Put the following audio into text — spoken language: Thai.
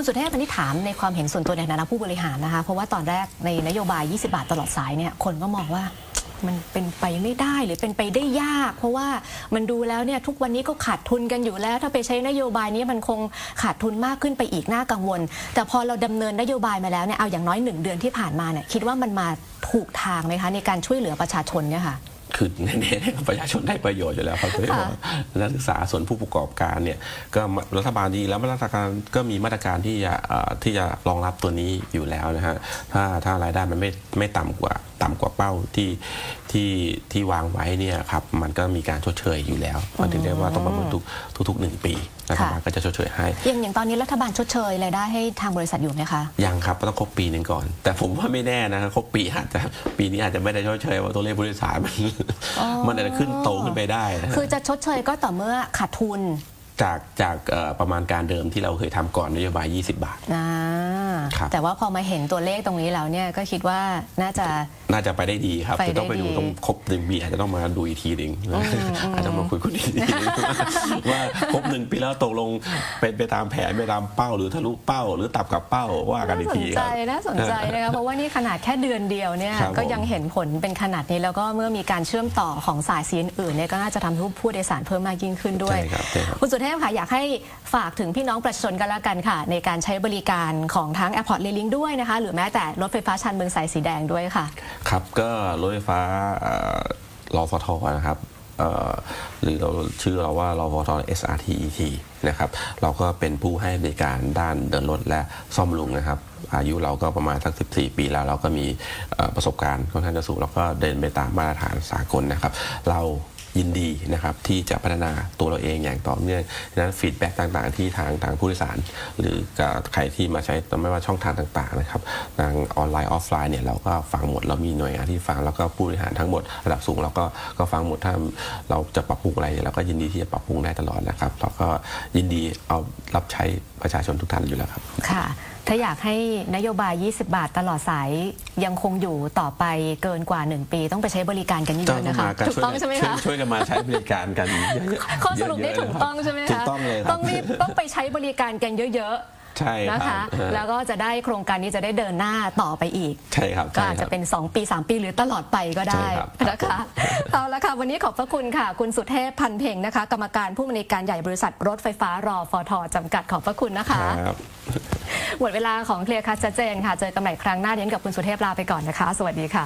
คุณสุเทพอันนี้ถามในความเห็นส่วนตัวในฐานะผู้บริหารนะคะ เพราะว่าตอนแรกในนโยบาย 20 บาทตลอดสายเนี่ยคนก็มองว่ามันเป็นไปไม่ได้หรือเป็นไปได้ยาก เพราะว่ามันดูแล้วเนี่ยทุกวันนี้ก็ขาดทุนกันอยู่แล้ว ถ้าไปใช้นโยบายนี้มันคงขาดทุนมากขึ้นไปอีกน่ากังวล แต่พอเราดำเนินนโยบายมาแล้วเนี่ยเอาอย่างน้อยหนึ่งเดือนที่ผ่านมาเนี่ยคิดว่ามันมาถูกทางไหมคะในการช่วยเหลือประชาชนเนี่ยค่ะ คือแน่ๆให้ประชาชนได้ประโยชน์อยู่แล้วครับโดยเฉพาะนักศึกษาส่วนผู้ประกอบการเนี่ยก็รัฐบาลดีแล้วมาตรการก็มีมาตรการที่จะเอ่อที่จะรองรับตัวนี้อยู่แล้วนะฮะถ้าถ้ารายได้มันไม่ไม่ต่ำกว่า ต่ำกว่าเป้าที่ที่ที่วางไว้เนี่ยครับมันก็มีการชดเชยอยู่แล้วมันถึงเรียกว่าต้องประเมินทุกทุกๆหนึ่งปีรัฐบาลก็จะชดเชยให้อย่างอย่างตอนนี้รัฐบาลชดเชยรายได้ให้ทางบริษัทอยู่ไหมคะยังครับต้องครบปีหนึ่งก่อน แต่ผมว่าไม่แน่นะครับครบปีอาจจะปีนี้อาจจะไม่ได้ชดเชยว่าตัวเลขผู้โดยสารมันอ๋อมันอาจจะขึ้นโตขึ้นไปได้นะฮะคือจะชดเชยก็ต่อเมื่อขาดทุนจากจากเอ่อประมาณการเดิมที่เราเคยทำก่อนนโยบาย 20 บาทอ่าครับ แต่ว่าพอมาเห็นตัวเลขตรงนี้แล้วเนี่ยก็คิดว่าน่าจะน่าจะไปได้ดีครับไปได้จะต้องไปดูดีต้องครบหนึ่งปีอาจจะต้องมาดูอีกทีหนึ่งอาจจะมาคุยกันอีกทีหนึ่งว่าครบหนึ่ง ปีแล้วตกลงเป็นไปตามแผนไปตามเป้า หรือทะลุเป้า หรือตับกับเป้าว่ากันอีกน่าสทีนคใจรับน่าสนใจนะคะเพราะว่านี่ขนาดแค่เดือนเดียวเนี่ยครับก็ผมยังเห็นผลเป็นขนาดนี้แล้วก็เมื่อมีการเชื่อมต่อของสายสีอื่นๆเนี่ยก็น่าจะทำให้ผู้โดยสารเพิ่มมากยิ่งขึ้นด้วยใช่ครับใช่ครับคุณสุเทพค่ะอยากให้ฝากถึงพี่น้องประชาชนกันละกันค่ะ ในการใช้บริการของทั้ง Airport r a i l i n k ด้วยนะคะ หรือแม้แต่รถไฟฟ้าชานเมืองสายสีแดงด้วยค่ะ ครับก็รถไฟฟ้าเอ่อรอฟทนะครับเอ่อ หรือเราชื่อเราว่ารอฟท SRTET นะครับเราก็เป็นผู้ให้บริการด้านเดินรถและซ่อมลุงนะครับ อายุเราก็ประมาณสัก 14 ปีแล้ว เราก็มีประสบการณ์ค่อนข้างจะสูงแล้วก็เดินไปตามมาตรฐานสากลนะครับ เรา ยินดีนะครับที่จะพัฒนาตัวเราเองอย่างต่อเนื่องดังนั้นฟีดแบ็กต่างๆ ที่ทางทางผู้โดยสาร หรือใครที่มาใช้ไม่ว่าช่องทางต่างๆนะครับทางออนไลน์ออฟไลน์เนี่ยเราก็ฟังหมดเรามีหน่วยงานที่ฟังแล้วก็ผู้บริหารทั้งหมดระดับสูงเราก็ก็ฟังหมดถ้าเราจะปรับปรุงอะไรเราก็ยินดีที่จะปรับปรุงได้ตลอดนะครับเราก็ยินดีเอารับใช้ประชาชนทุกท่านอยู่แล้วครับค่ะ ถ้าอยากให้นโยบาย 20 บาทตลอดสายยังคงอยู่ต่อไปเกินกว่า 1 ปีต้องไปใช่บริการกันเยต้ออะงๆนะคะมากันถูกช่วยต้องใช่ไหมช่วยคะช่วยกันมาใช้บริการกันเยอะๆข้อสรุปนี้เยะๆถูกต้องใช่ไหมคะถูกต้องเลยครับต้องรีบต้องไปใช้บริการกันเยอะ ใช่ๆครับนะคะเออแล้วก็จะได้โครงการนี้จะได้เดินหน้าต่อไปอีก ใช่ครับก็ใช่อาจครัจะบ เป็น 2 ปี 3 ปีหรือตลอดไปก็ได้ใช่ครับนะคะเอาละค่ะ วันนี้ขอบพระคุณค่ะ คุณสุเทพพันเพ่งนะคะ กรรมการผู้อำนวยการใหญ่บริษัทรถไฟฟ้ารอฟทจำกัดขอบพระคุณนะคะ ครับ หมดเวลาของเคลียร์คัสชัดเจนค่ะ เจอกันใหม่ครั้งหน้าเดี๋ยวกับคุณสุเทพลาไปก่อนนะคะ สวัสดีค่ะ